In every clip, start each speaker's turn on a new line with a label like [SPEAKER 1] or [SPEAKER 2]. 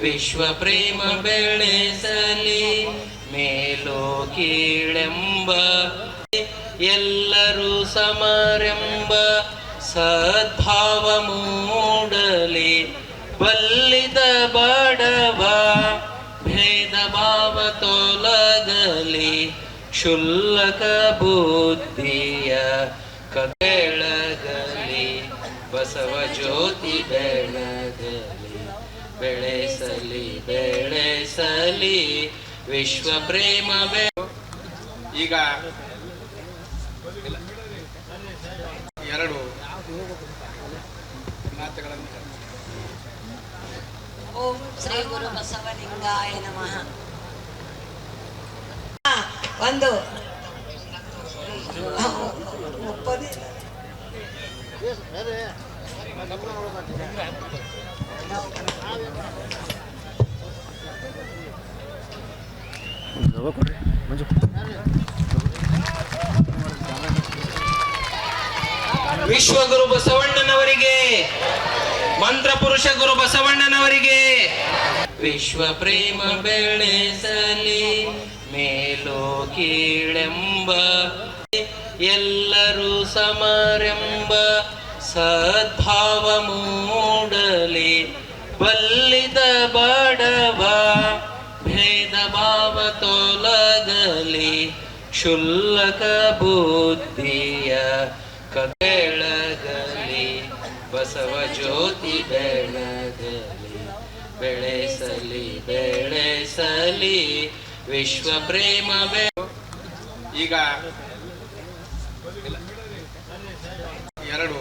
[SPEAKER 1] ವಿಶ್ವ ಪ್ರೇಮ ಬೆಳೆಸಲಿ, ಮೇಲೋ ಕೀಳೆಂಬ, ಎಲ್ಲರೂ ಸಮರೆಂಬ, ಸದ್ಭಾವ ಮೂಡಲಿ, ಬಲ್ಲಿದ ಬಡವ, ಭೇದ ಭಾವ ತೊಲಗಲಿ, ಕ್ಷುಲ್ಲಕ ಬುದ್ಧಿಯ ಕಬೆಳಗಲಿ ಬಸವ ಜ್ಯೋತಿ ಬೆಳಗಲಿ. ಬೆಳೆಸಲಿ ಬೆಳೆಸಲಿ ವಿಶ್ವ ಪ್ರೇಮ
[SPEAKER 2] ಈಗ ಎರಡು ಮಾತುಗಳನ್ನು.
[SPEAKER 3] ಓಂ ಶ್ರೀ ಗುರು ಬಸವಲಿಂಗಾಯ ನಮಃ. ಹಾ, ಒಂದು ಹಾ, ಒಪ್ಪೋದಿಲ್ಲ.
[SPEAKER 1] ವಿಶ್ವಗುರು ಬಸವಣ್ಣನವರಿಗೆ ಮಂತ್ರ ಪುರುಷ ಗುರು ಬಸವಣ್ಣನವರಿಗೆ ವಿಶ್ವ ಪ್ರೇಮ ಬೆಳೆಸಲಿ ಮೇಲೋ ಕೀಳೆಂಬ ಎಲ್ಲರೂ ಸಮರೆಂಬ ಸದ್ಭಾವ ಮೂಡಲಿ ಬಲ್ಲಿದ ಬಡವ ಕ್ಷುಲ್ಲಕ ಬುದ್ಧಿಯ ಕಬೆಳಗಲಿ ಬಸವ ಜ್ಯೋತಿ ಬೆಳಗಲಿ ಬೆಳೆಸಲಿ ಬೆಳೆಸಲಿ ವಿಶ್ವ ಪ್ರೇಮ
[SPEAKER 2] ಈಗ ಎರಡು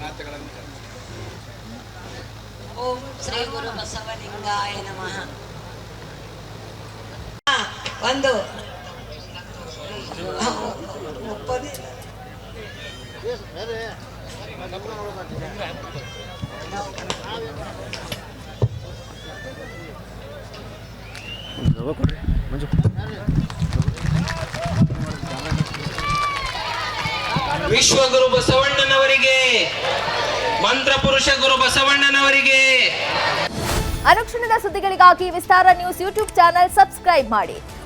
[SPEAKER 2] ಮಾತುಗಳನ್ನು
[SPEAKER 3] ಓಂ ಶ್ರೀ ಗುರು ಬಸವಲಿಂಗಾಯ ನಮಃ. ಒಂದು. ವಿಶ್ವ ಗುರು
[SPEAKER 1] ವಿಶ್ವಗುರು ಬಸವಣ್ಣನವರಿಗೆ ಮಂತ್ರ ಪುರುಷ ಗುರು ಬಸವಣ್ಣನವರಿಗೆ.
[SPEAKER 4] ಅನುಕ್ಷಣದ ಸುದ್ದಿಗಳಿಗಾಗಿ Vistara news YouTube channel subscribe ಮಾಡಿ.